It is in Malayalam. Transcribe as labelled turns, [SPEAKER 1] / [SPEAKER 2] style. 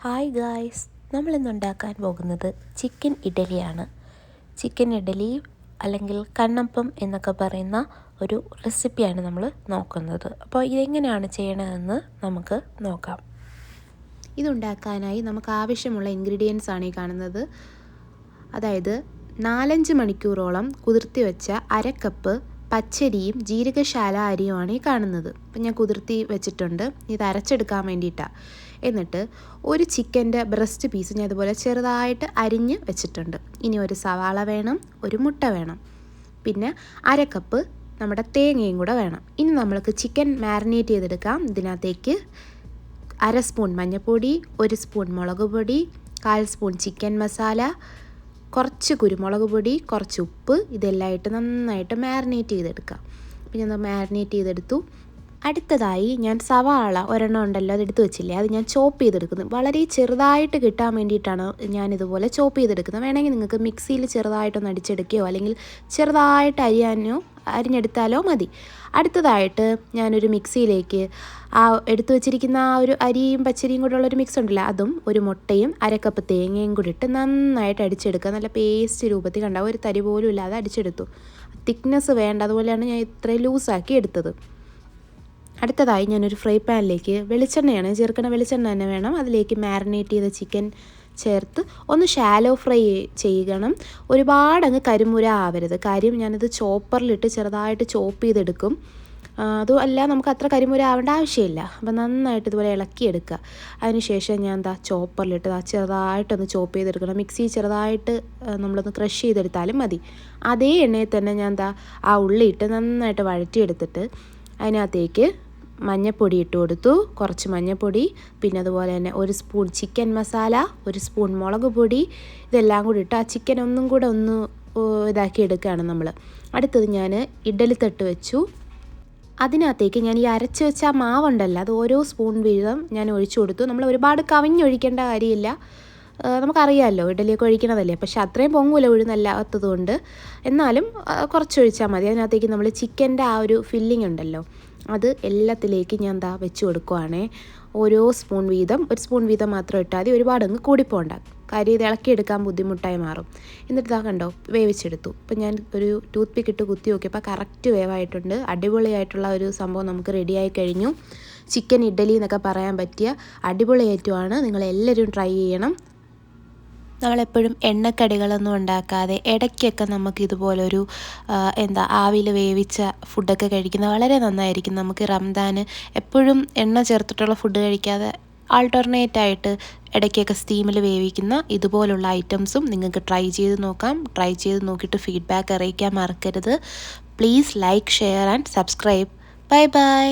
[SPEAKER 1] ഹായ് ഗായ്സ് നമ്മളിന്ന് ഉണ്ടാക്കാൻ പോകുന്നത് ചിക്കൻ ഇഡലിയാണ്. ചിക്കൻ ഇഡലി അല്ലെങ്കിൽ കണ്ണപ്പം എന്നൊക്കെ പറയുന്ന ഒരു റെസിപ്പിയാണ് നമ്മൾ നോക്കുന്നത്. അപ്പോൾ ഇതെങ്ങനെയാണ് ചെയ്യണതെന്ന് നമുക്ക് നോക്കാം.
[SPEAKER 2] ഇതുണ്ടാക്കാനായി നമുക്ക് ആവശ്യമുള്ള ഇൻഗ്രീഡിയൻസ് ആണ് ഈ കാണുന്നത്. അതായത് നാലഞ്ച് മണിക്കൂറോളം കുതിർത്തി വെച്ച അരക്കപ്പ് പച്ചരിയും ജീരകശാല അരിയുമാണ് ഈ കാണുന്നത്. അപ്പം ഞാൻ കുതിർത്തി വെച്ചിട്ടുണ്ട്. ഇത് അരച്ചെടുക്കാൻ വേണ്ടിയിട്ടാണ് എന്നിട്ട് ഒരു ചിക്കന്റെ ബ്രസ്റ്റ് പീസ് ഞാൻ ഇതുപോലെ ചെറുതായിട്ട് അരിഞ്ഞ് വെച്ചിട്ടുണ്ട്. ഇനി ഒരു സവാള വേണം ഒരു മുട്ട വേണം. പിന്നെ അര കപ്പ് നമ്മുടെ തേങ്ങയും കൂടെ വേണം. ഇനി നമ്മൾക്ക് ചിക്കൻ മാരിനേറ്റ് ചെയ്തെടുക്കാം. ഇതിനകത്തേക്ക് അര സ്പൂൺ മഞ്ഞൾപ്പൊടി ഒരു സ്പൂൺ മുളക് പൊടി കാൽ സ്പൂൺ ചിക്കൻ മസാല കുറച്ച് കുരുമുളക് പൊടി കുറച്ച് ഉപ്പ് ഇതെല്ലാം ഇട്ട് നന്നായിട്ട് മാരിനേറ്റ് ചെയ്തെടുക്കാം അപ്പോൾ ഞാൻ മാരിനേറ്റ് ചെയ്തെടുത്തു. അടുത്തതായി ഞാൻ സവാള ഒരെണ്ണം ഉണ്ടല്ലോ അത് എടുത്ത് വെച്ചില്ലേ അത് ഞാൻ ചോപ്പ് ചെയ്തെടുക്കുന്നു. വളരെ ചെറുതായിട്ട് കിട്ടാൻ വേണ്ടിയിട്ടാണ് ഞാൻ ഇതുപോലെ ചോപ്പ് ചെയ്തെടുക്കുന്നത്. വേണമെങ്കിൽ നിങ്ങൾക്ക് മിക്സിയിൽ ചെറുതായിട്ടൊന്ന് അടിച്ചെടുക്കുകയോ അല്ലെങ്കിൽ ചെറുതായിട്ട് അരിയാനോ അരിഞ്ഞെടുത്താലോ മതി. അടുത്തതായിട്ട് ഞാനൊരു മിക്സിയിലേക്ക് ആ എടുത്തു വച്ചിരിക്കുന്ന ആ ഒരു അരിയും പച്ചരിയും കൂടെ ഉള്ളൊരു മിക്സ് ഉണ്ടല്ലോ അതും ഒരു മുട്ടയും അരക്കപ്പ് തേങ്ങയും കൂടി ഇട്ട് നന്നായിട്ട് അടിച്ചെടുക്കുക. നല്ല പേസ്റ്റ് രൂപത്തിൽ കണ്ട ഒരു തരി പോലും ഇല്ലാതെ അടിച്ചെടുത്തു. തിക്നെസ് വേണ്ട അതുപോലെയാണ് ഞാൻ ഇത്രയും ലൂസാക്കി എടുത്തത്. അടുത്തതായി ഞാനൊരു ഫ്രൈ പാനിലേക്ക് വെളിച്ചെണ്ണയാണ് ചേർക്കണ വെളിച്ചെണ്ണ തന്നെ വേണം. അതിലേക്ക് മാരിനേറ്റ് ചെയ്ത ചിക്കൻ ചേർത്ത് ഒന്ന് ഷാലോ ഫ്രൈ ചെയ്യണം. ഒരുപാട് അങ്ങ് കരിമുര ആവരുത്. കാര്യം ഞാനിത് ചോപ്പറിലിട്ട് ചെറുതായിട്ട് ചോപ്പ് ചെയ്തെടുക്കും. അതും അല്ല നമുക്ക് അത്ര കരിമുര ആവേണ്ട ആവശ്യമില്ല. അപ്പം നന്നായിട്ട് ഇതുപോലെ ഇളക്കിയെടുക്കുക. അതിനുശേഷം ഞാൻ എന്താ ചോപ്പറിലിട്ട് ആ ചെറുതായിട്ടൊന്ന് ചോപ്പ് ചെയ്തെടുക്കണം. മിക്സി ചെറുതായിട്ട് നമ്മളൊന്ന് ക്രഷ് ചെയ്തെടുത്താലും മതി. അതേ എണ്ണയിൽ തന്നെ ഞാൻ എന്താ ആ ഉള്ളിയിട്ട് നന്നായിട്ട് വഴറ്റിയെടുത്തിട്ട് അതിനകത്തേക്ക് മഞ്ഞൾപ്പൊടി ഇട്ട് കൊടുത്തു. കുറച്ച് മഞ്ഞൾപ്പൊടി പിന്നെ അതുപോലെ തന്നെ ഒരു സ്പൂൺ ചിക്കൻ മസാല ഒരു സ്പൂൺ മുളക് പൊടി ഇതെല്ലാം കൂടി ഇട്ട് ആ ചിക്കൻ ഒന്നും കൂടെ ഒന്ന് ഇതാക്കി എടുക്കുകയാണ് നമ്മൾ അടുത്തത് ഞാൻ ഇഡലിത്തട്ട് വെച്ചു. അതിനകത്തേക്ക് ഞാൻ ഈ അരച്ച് വെച്ച ആ മാവുണ്ടല്ലോ അത് ഓരോ സ്പൂൺ വീതം ഞാൻ ഒഴിച്ചു കൊടുത്തു. നമ്മൾ ഒരുപാട് കവിഞ്ഞൊഴിക്കേണ്ട കാര്യമില്ല. നമുക്കറിയാമല്ലോ ഇഡലിയൊക്കെ ഒഴിക്കണതല്ലേ പക്ഷെ അത്രയും പൊങ്ങൂല ഒഴുന്നല്ലാത്തതുകൊണ്ട് എന്നാലും കുറച്ചൊഴിച്ചാൽ മതി. അതിനകത്തേക്ക് നമ്മൾ ചിക്കന്റെ ആ ഒരു ഫില്ലിംഗ് ഉണ്ടല്ലോ അത് എല്ലാത്തിലേക്ക് ഞാൻ എന്താ വെച്ച് കൊടുക്കുവാണേ. ഓരോ സ്പൂൺ വീതം ഒരു സ്പൂൺ വീതം മാത്രം ഇട്ടാൽ മതി. ഒരുപാട് അങ്ങ് കൂടിപ്പോണ്ട. കാര്യം ഇത് ഇളക്കിയെടുക്കാൻ ബുദ്ധിമുട്ടായി മാറും. എന്നിട്ട് ഇതാ കണ്ടോ വേവിച്ചെടുത്തു. ഇപ്പം ഞാൻ ഒരു ടൂത്ത് പിക്ക് ഇട്ട് കുത്തി നോക്കിയപ്പോൾ കറക്റ്റ് വേവായിട്ടുണ്ട്. അടിപൊളിയായിട്ടുള്ള ഒരു സംഭവം നമുക്ക് റെഡിയായി കഴിഞ്ഞു. ചിക്കൻ ഇഡ്ഡലി എന്നൊക്കെ പറയാൻ പറ്റിയ അടിപൊളി ഐറ്റമാണ്. നിങ്ങൾ എല്ലാവരും ട്രൈ ചെയ്യണം. നമ്മളെപ്പോഴും എണ്ണക്കടികളൊന്നും ഉണ്ടാക്കാതെ ഇടയ്ക്കൊക്കെ നമുക്ക് ഇതുപോലൊരു എന്താ ആവിയിൽ വേവിച്ച ഫുഡൊക്കെ കഴിക്കുന്നത് വളരെ നന്നായിരിക്കും. നമുക്ക് റംദാൻ എപ്പോഴും എണ്ണ ചേർത്തിട്ടുള്ള ഫുഡ് കഴിക്കാതെ ആൾട്ടർനേറ്റ് ആയിട്ട് ഇടയ്ക്കൊക്കെ സ്റ്റീമിൽ വേവിക്കുന്ന ഇതുപോലുള്ള ഐറ്റംസും നിങ്ങൾക്ക് ട്രൈ ചെയ്ത് നോക്കാം. ട്രൈ ചെയ്ത് നോക്കിയിട്ട് ഫീഡ്ബാക്ക് അറിയിക്കാൻ മറക്കരുത്. Please like share and subscribe bye bye